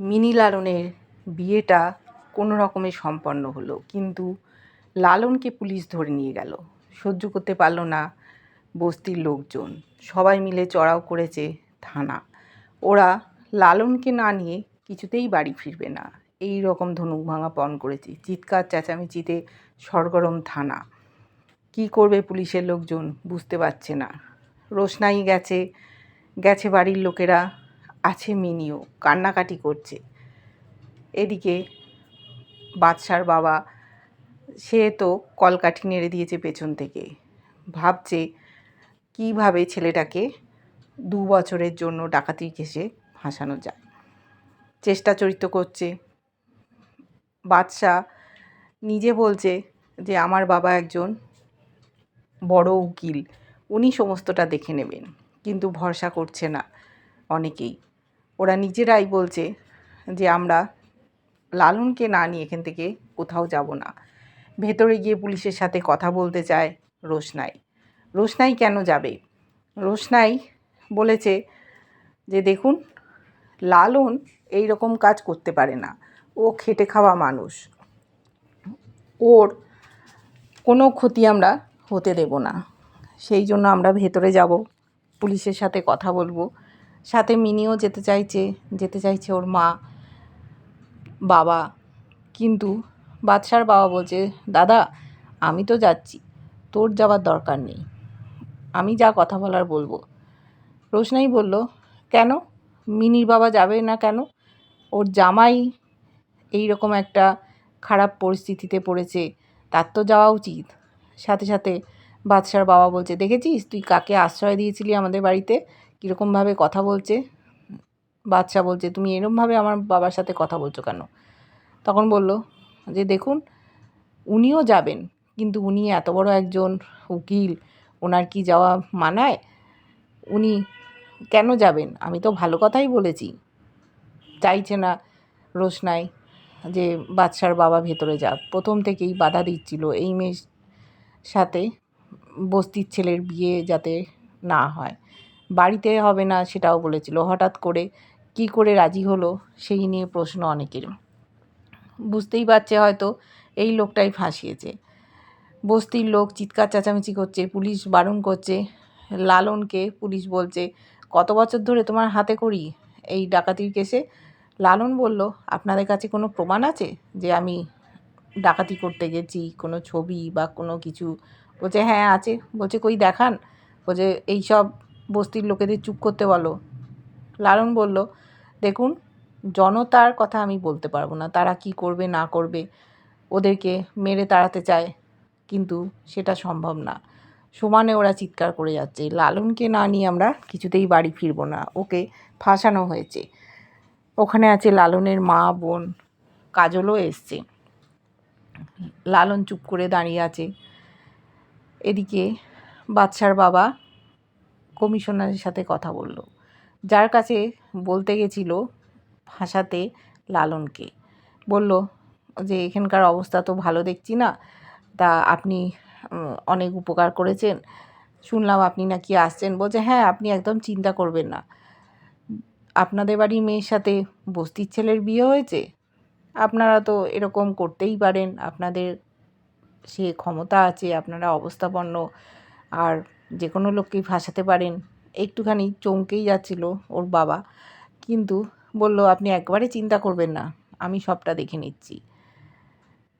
Mini লালনের বিয়েটা কোনো রকমে সম্পন্ন হলো, কিন্তু লালনকে পুলিশ ধরে নিয়ে গেল। সহ্য করতে পারল না বস্তির লোকজন। সবাই মিলে চড়াও করেছে থানা। ওরা লালনকে না নিয়ে কিছুতেই বাড়ি ফিরবে না। এই রকম ধনুক ভাঙা পণ করেছে। চিৎকার চেঁচামেচিতে সরগরম থানা। কি করবে পুলিশের লোকজন বুঝতে পারছে না। রোশনাই গেছে গেছে বাড়ির লোকেরা। আছে মিনিও, কান্নাকাটি করছে। এদিকে বাদশার বাবা, সে তো কলকাঠি নেড়ে দিয়েছে পেছন থেকে। ভাবছে, কীভাবে ছেলেটাকে দু বছরের জন্য ডাকাতির কেসে ফাঁসানো যায়। চেষ্টা চরিত্র করছে। বাদশা নিজে বলছে যে, আমার বাবা একজন বড় উকিল, উনি সমস্তটা দেখে নেবেন। কিন্তু ভরসা করছে না অনেকেই। ওরা নিজেরাই বলছে যে আমরা লালনকে না নিয়ে এখান থেকে কোথাও যাব না। ভেতরে গিয়ে পুলিশের সাথে কথা বলতে চায় রোশনাই। রোশনাই কেন যাবে? রোশনাই বলেছে যে দেখুন, লালন এই রকম কাজ করতে পারে না। ও খেটে খাওয়া মানুষ। ওর কোনো ক্ষতি আমরা হতে দেব না। সেই জন্য আমরা ভেতরে যাব, পুলিশের সাথে কথা বলব। সাথে মিনিও যেতে চাইছে যেতে চাইছে ওর মা, বাবা। কিন্তু বাদশার বাবা বলছে, দাদা, আমি তো যাচ্ছি, তোর যাওয়ার দরকার নেই। আমি যা কথা বলার বলব। রোশনাই বলল, কেন? মিনির বাবা যাবে না কেন? ওর জামাই এই রকম একটা খারাপ পরিস্থিতিতে পড়েছে, তার তো যাওয়া উচিত। সাথে সাথে বাদশার বাবা বলছে, দেখেছিস তুই কাকে আশ্রয় দিয়েছিলি আমাদের বাড়িতে? কীরকমভাবে কথা বলছে, বাচ্চা বলছে, তুমি এরমভাবে আমার বাবার সাথে কথা বলছো কেন? তখন বলল যে, দেখুন, উনিও যাবেন, কিন্তু উনি এত বড় একজন উকিল, ওনার কি যাওয়া মানায়? উনি কেন যাবেন? আমি তো ভালো কথাই বলেছি। চাইছে না রোশনাই যে বাচ্চার বাবা ভেতরে যাক। প্রথম থেকেই বাধা দিচ্ছিল এই মেয়ের সাথে বস্তির ছেলের বিয়ে যাতে না হয়। বাড়িতে হবে না সেটাও বলেছিল। হঠাৎ করে কি করে রাজি হলো সেই নিয়ে প্রশ্ন অনেকের। বুঝতেই পারছে হয়তো এই লোকটাই ফাঁসিয়েছে। বস্তির লোক চিৎকার চেঁচামেচি করছে, পুলিশ বারণ করছে। লালনকে পুলিশ বলছে, কত বছর ধরে তোমার হাতে করি এই ডাকাতির কেসে? লালন বলল, আপনাদের কাছে কোনো প্রমাণ আছে যে আমি ডাকাতি করতে গেছি, কোনো ছবি বা কোনো কিছু? বলছে হ্যাঁ আছে। বলছে, কই দেখান? বলছে এই সব বস্তির লোকেদের চুপ করতে বলো। লালন বলল, দেখুন, জনতার কথা আমি বলতে পারব না। তারা কি করবে, না করবে, ওদেরকে মেরে তাড়াতে চায়, কিন্তু সেটা সম্ভব না। সমানে ওরা চিৎকার করে যাচ্ছে। লালনকে না নিয়ে আমরা কিছুতেই বাড়ি ফিরবো না। ওকে ফাঁসানো হয়েছে। ওখানে আছে লালনের মা, বোন, কাজলও এসছে। লালন চুপ করে দাঁড়িয়ে আছে। এদিকে বাচ্চার বাবা কমিশনারের সাথে কথা বলল। যার কাছে বলতে গেছিল ফাঁসাতে লালনকে। বলল যে, এখানকার অবস্থা তো ভালো দেখছি না। তা আপনি অনেক উপকার করেছেন। শুনলাম আপনি নাকি আসছেন। বলছে হ্যাঁ আপনি একদম চিন্তা করবেন না। আপনাদের বাড়ির মেয়ের সাথে বস্তির ছেলের বিয়ে হয়েছে। আপনারা তো এরকম করতেই পারেন। আপনাদের সে ক্ষমতা আছে, আপনারা অবস্থাপন্ন। আর যে কোনো লোককেই ফাঁসাতে পারেন। একটুখানি চমকেই যাচ্ছিল ওর বাবা। কিন্তু বলল, আপনি একবারে চিন্তা করবেন না, আমি সবটা দেখে নিচ্ছি।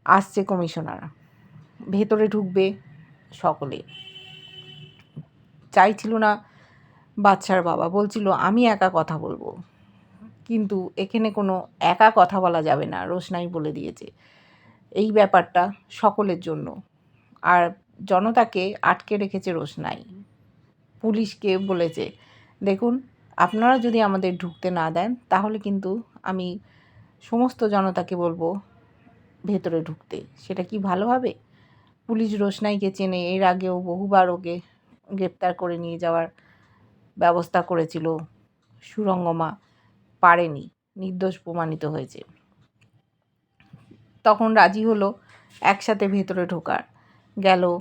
আসছে কমিশনার, ভেতরে ঢুকবে সকলে। চাইছিল না বাচ্চার বাবা, বলছিল, আমি একা কথা বলব। কিন্তু এখানে কোনো একা কথা বলা যাবে না, রোশনাই বলে দিয়েছে। এই ব্যাপারটা সকলের জন্য। আর জনতাকে আটকে রেখেছে রোশনাই। পুলিশকে বলেছে, দেখুন, আপনারা যদি আমাদের ঢুকতে না দেন, তাহলে কিন্তু আমি সমস্ত জনতাকে বলব ভেতরে ঢুকতে। সেটা কি ভালো হবে? পুলিশ রোশনাইকে চেনে এর আগেও বহুবার ওকে গ্রেপ্তার করে নিয়ে যাওয়ার ব্যবস্থা করেছিল সুরঙ্গমা, পারেনি, নির্দোষ প্রমাণিত হয়েছে। তখন রাজি হলো একসাথে ভেতরে ঢোকার। গেল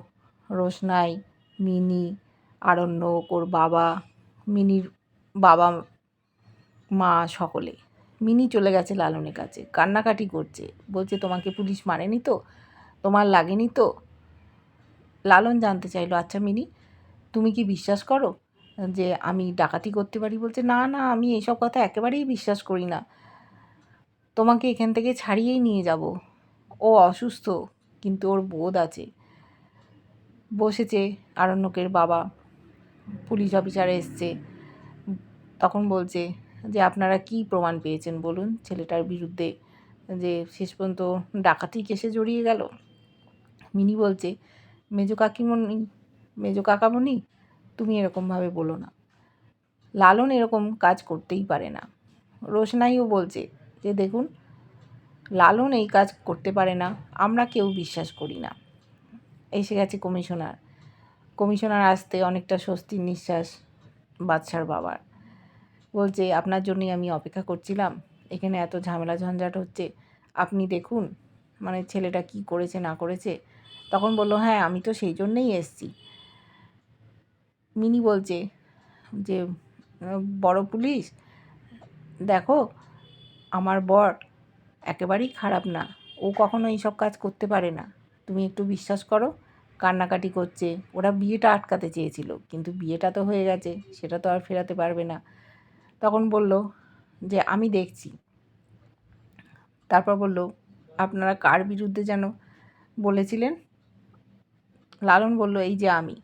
রোশনাই, মিনি আরণ্যক ওর বাবা, মিনির বাবা, মা সকলে। মিনি চলে গেছে লালনের কাছে, কান্নাকাটি করছে। বলছে, তোমাকে পুলিশ মারেনি তো? তোমার লাগেনি তো? লালন জানতে চাইলো আচ্ছা মিনি, তুমি কি বিশ্বাস করো যে আমি ডাকাতি করতে পারি? বলছে, না না, আমি এইসব কথা একেবারেই বিশ্বাস করি না। তোমাকে এখান থেকে ছাড়িয়েই নিয়ে যাব। ও অসুস্থ, কিন্তু ওর বোধ আছে। বসেছে, আরণ্যকের বাবা পুলিশ অফিসার এসছে। তখন বলছে যে, আপনারা কি প্রমাণ পেয়েছেন বলুন? ছেলেটার বিরুদ্ধে যে শেষ পর্যন্ত ডাকাতি কেসে জড়িয়ে গেল? মিনি বলছে, মেজো কাকিমণি, মেজো কাকামণি, তুমি এরকমভাবে বলো না। লালন এরকম কাজ করতেই পারে না। রোশনাইও বলছে যে, দেখুন, লালন এই কাজ করতে পারে না, আমরা কেউ বিশ্বাস করি না। এসে গেছে কমিশনার। কমিশনার আসতে অনেকটা স্বস্তির নিঃশ্বাস বাদশার বাবার। বলছে, আপনার জন্যই আমি অপেক্ষা করছিলাম। এখানে এত ঝামেলা ঝঞ্ঝাট হচ্ছে। আপনি দেখুন মানে ছেলেটা কি করেছে, না করেছে? তখন বলল হ্যাঁ আমি তো সেই জন্যেই এসছি। মিনি বলছে যে, বড় পুলিশ? দেখো, আমার বর একেবারেই খারাপ না। ও কখনো এইসব কাজ করতে পারে না। তুমি একটু বিশ্বাস করো, কান্নাকাটি করছে। ওরা বিয়েটা আটকাতে চেয়েছিল, কিন্তু বিয়েটা তো হয়ে গেছে, সেটা তো আর ফেরাতে পারবে না। তখন বলল যে, আমি দেখছি। তারপর বলল, আপনারা কার বিরুদ্ধে যেন বলেছিলেন? লালন বলল, এই যে আমি।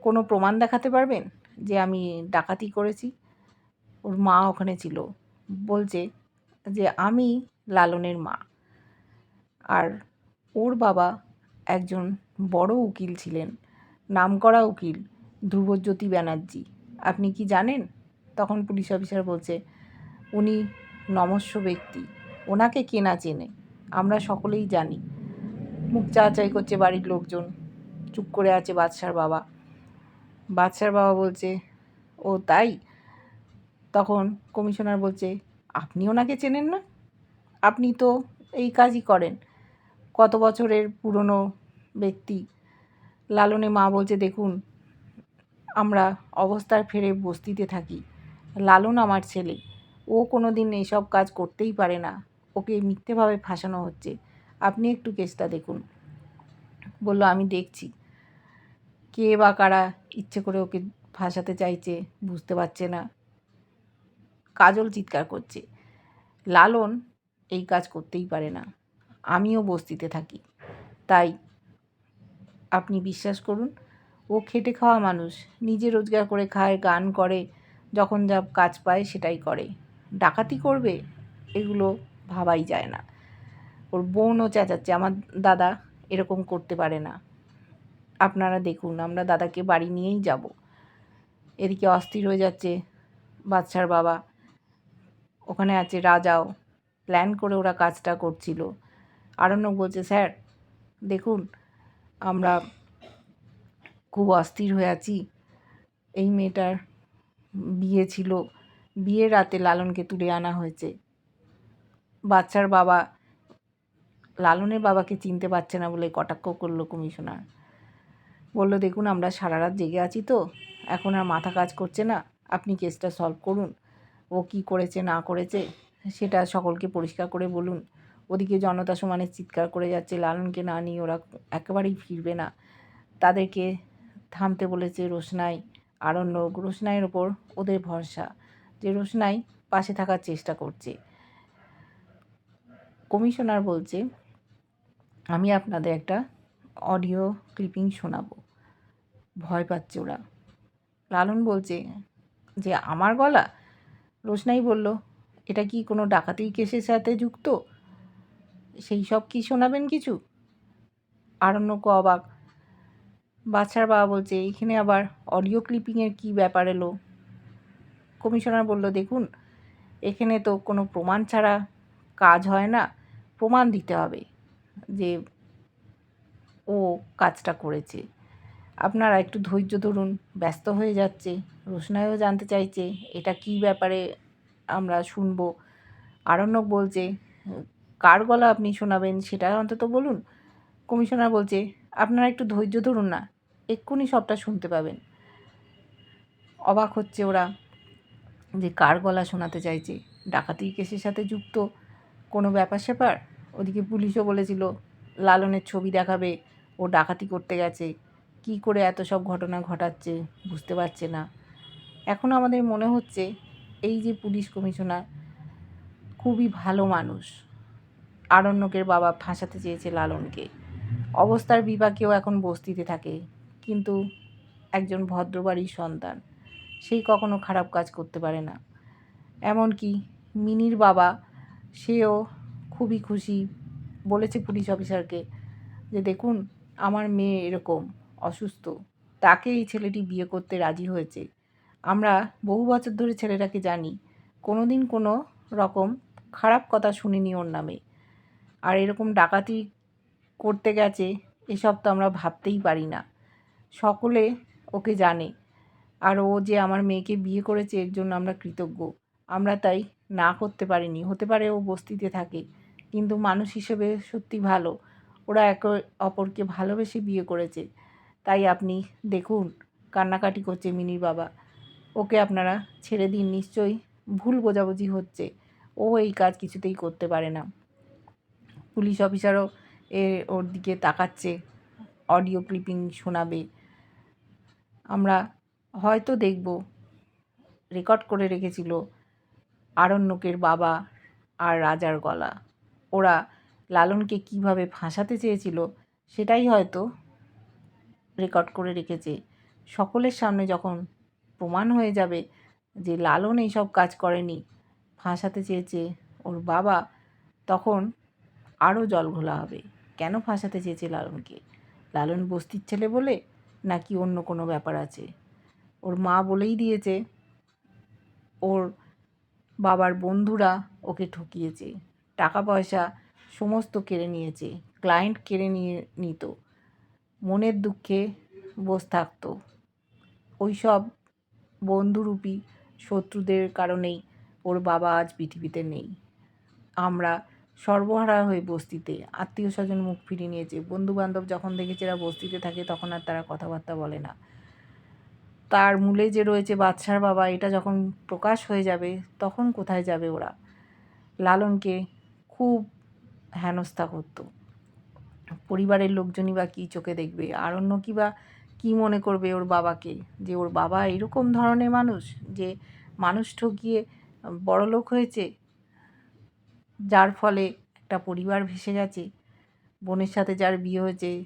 কোনো প্রমাণ দেখাতে পারবেন যে আমি ডাকাতি করেছি? ওর মা ওখানে ছিল। বলছে যে, আমি লালনের মা। আর ওর বাবা একজন বড় উকিল ছিলেন, নামকরা উকিল ধ্রুবজ্যোতি ব্যানার্জি। আপনি কি জানেন? তখন পুলিশ অফিসার বলছে, উনি নমস্য ব্যক্তি, ওনাকে কে না চেনে? আমরা সকলেই জানি। মুখ চাচাই করছে বাড়ির লোকজন। চুপ করে আছে বাদশার বাবা। বাদশার বাবা বলছে, ও তাই? তখন কমিশনার বলছে, আপনি ওনাকে চেনেন না? আপনি তো এই কাজই করেন। কত বছরের পুরনো ব্যক্তি? লালনে মা বলছে, দেখুন, আমরা অবস্থার ফেরে বস্তিতে থাকি। লালন আমার ছেলে। ও কোনো দিন এইসব কাজ করতেই পারে না। ওকে মিথ্যেভাবে ফাঁসানো হচ্ছে। আপনি একটু কেসটা দেখুন। বলল, আমি দেখছি। কে বা কারা ইচ্ছে করে ওকে ফাঁসাতে চাইছে বুঝতে পারছে না। কাজল চিৎকার করছে। লালন এই কাজ করতেই পারে না। আমিও বস্তিতে থাকি। তাই আপনি বিশ্বাস করুন, ও খেটে খাওয়া মানুষ। নিজে রোজগার করে খায়, গান করে, যখন যা কাজ পায় সেটাই করে। ডাকাতি করবে, এগুলো ভাবাই যায় না। ওর বোনও চেঁচাচ্ছে, আমার দাদা এরকম করতে পারে না। আপনারা দেখুন, আমরা দাদাকে বাড়ি নিয়েই যাব। এদিকে অস্থির হয়ে যাচ্ছে বাচ্চার বাবা। ওখানে আছে রাজাও। প্ল্যান করে ওরা কাজটা করছিল। আরণ্যক বলছে, স্যার, দেখুন, আমরা খুব অস্থির হয়ে আছি। এই মেয়েটার বিয়ে ছিল বিয়ের রাতে লালনকে তুলে আনা হয়েছে। বাচ্চার বাবা, লালনের বাবাকে চিনতে পারছে না বলে কটাক্ষ করল কমিশনার। বলল, দেখুন, আমরা সারা রাত জেগে আছি তো, এখন আর মাথা কাজ করছে না। আপনি কেসটা সলভ করুন। ও কি করেছে, না করেছে, সেটা সকলকে পরিষ্কার করে বলুন। ওদিকে জনতা সমানে চিৎকার করে যাচ্ছে, লালনকে না নিয়ে ওরা একেবারেই ফিরবে না। তাদেরকে থামতে বলেছে রোশনাই আরণ্যক রোশনাইয়ের ওপর ওদের ভরসা যে রোশনাই পাশে থাকার চেষ্টা করছে। কমিশনার বলছে, আমি আপনাদের একটা অডিও ক্লিপিং শোনাবো। ভয় পাচ্ছে ওরা। লালন বলছে, যে আমার গলা? রোশনাই বলল, এটা কি কোনো ডাকাতির কেসের সাথে যুক্ত? সেই সব কি শোনাবেন কিছু? আরণ্যক অবাক। বাচ্চার বাবা বলছে এখানে আবার অডিও ক্লিপিংয়ের কী ব্যাপার এলো? কমিশনার বলল, দেখুন, এখানে তো কোনো প্রমাণ ছাড়া কাজ হয় না। প্রমাণ দিতে হবে যে ও কাজটা করেছে। আপনারা একটু ধৈর্য ধরুন, ব্যস্ত হয়ে যাচ্ছে। রোশনাইও জানতে চাইছে, এটা কি ব্যাপারে আমরা শুনব? আরণ্যক বলছে কার গলা আপনি শোনাবেন সেটা অন্তত বলুন। কমিশনার বলছে, আপনারা একটু ধৈর্য ধরুন না, এক্ষুনি সবটা শুনতে পাবেন। অবাক হচ্ছে ওরা যে কার গলা শোনাতে চাইছে। ডাকাতি কেসের সাথে যুক্ত কোনো ব্যাপার স্যাপার? ওদিকে পুলিশও বলেছিল, লালনের ছবি দেখাবে, ও ডাকাতি করতে গেছে। কি করে এত সব ঘটনা ঘটাচ্ছে বুঝতে পারছে না। এখন আমাদের মনে হচ্ছে, এই যে পুলিশ কমিশনার খুবই ভালো মানুষ। আরণ্যকের বাবা ফাঁসাতে চেয়েছে লালনকে। অবস্থার বিপাকেও এখন বস্তিতে থাকে, কিন্তু একজন ভদ্রবাড়ির সন্তান, সেই কখনো খারাপ কাজ করতে পারে না। এমনকি মিনির বাবা, সেও খুবই খুশি, বলেছে পুলিশ অফিসারকে যে, দেখুন, আমার মেয়ে এরকম, অসুস্থ। তাকে এই ছেলেটি বিয়ে করতে রাজি হয়েছে। আমরা বহু বছর ধরে ছেলেটাকে জানি। কোনো দিন কোনো রকম খারাপ কথা শুনিনি ওর নামে। আর এরকম ডাকাতি করতে গেছে, এসব তো আমরা ভাবতেই পারি না। সকলে ওকে জানে। আর ও যে আমার মেয়েকে বিয়ে করেছে, এর জন্য আমরা কৃতজ্ঞ। আমরা তাই না করতে পারিনি। হতে পারে ও বস্তিতে থাকে, কিন্তু মানুষ হিসেবে সত্যি ভালো। ওরা একে অপরকে ভালোবেসে বিয়ে করেছে। তাই আপনি দেখুন, কান্নাকাটি করছে মিনির বাবা। ওকে আপনারা ছেড়ে দিন, নিশ্চয়ই ভুল বোঝাবুঝি হচ্ছে। ও এই কাজ কিছুতেই করতে পারে না। পুলিশ অফিসারও এ ওর দিকে তাকাচ্ছে অডিও ক্লিপিং শোনাবে। আমরা হয়তো দেখব রেকর্ড করে রেখেছিল আরণ্যকের বাবা আর রাজার গলা। ওরা লালনকে কীভাবে ফাঁসাতে চেয়েছিল সেটাই হয়তো রেকর্ড করে রেখেছে। সকলের সামনে যখন প্রমাণ হয়ে যাবে যে লালন এইসব কাজ করেনি, ফাঁসাতে চেয়েছে ওর বাবা, তখন আরও জল ঘোলা হবে। কেন ফাঁসাতে চেয়েছে লালনকে লালন বস্তির ছেলে বলে নাকি অন্য কোনো ব্যাপার আছে? ওর মা বলেই দিয়েছে। ওর বাবার বন্ধুরা ওকে ঠকিয়েছে। টাকা পয়সা সমস্ত কেড়ে নিয়েছে। ক্লায়েন্ট কেড়ে নিয়ে নিত। মনের দুঃখে বস থাকতো। ওই সব বন্ধুরূপী শত্রুদের কারণেই ওর বাবা আজ পৃথিবীতে নেই। আমরা সর্বহারা হয়ে বস্তিতে, আত্মীয় স্বজন মুখ ফিরিয়ে নিয়েছে। বন্ধু বান্ধব যখন দেখেছে এরা বস্তিতে থাকে, তখন আর তারা কথাবার্তা বলে না। তার মূলে যে রয়েছে বাদশার বাবা, এটা যখন প্রকাশ হয়ে যাবে, তখন কোথায় যাবে ওরা? লালনকে খুব হেনস্থা করতো। পরিবারের লোকজনই বা কী চোখে দেখবে? আর অন্য কি বা কী মনে করবে ওর বাবাকে? যে ওর বাবা এরকম ধরনের মানুষ, যে মানুষ ঠকিয়ে বড়লোক হয়েছে? যার ফলে একটা পরিবার ভেসে গেছে বোনের সাথে যার বিয়ে হয়েছে,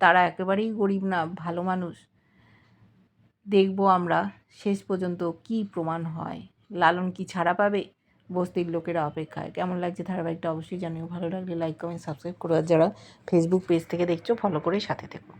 তারা একেবারেই গরিব না, ভালো মানুষ। দেখব আমরা শেষ পর্যন্ত কি প্রমাণ হয়। লালন কি ছাড়া পাবে? বস্তির লোকেরা অপেক্ষায়। কেমন লাগছে ধারাবাহিকটা অবশ্যই জানিও। ভালো লাগলে লাইক কমেন্ট সাবস্ক্রাইব করো। আর যারা ফেসবুক পেজ থেকে দেখছ ফলো করে সাথে থেকো।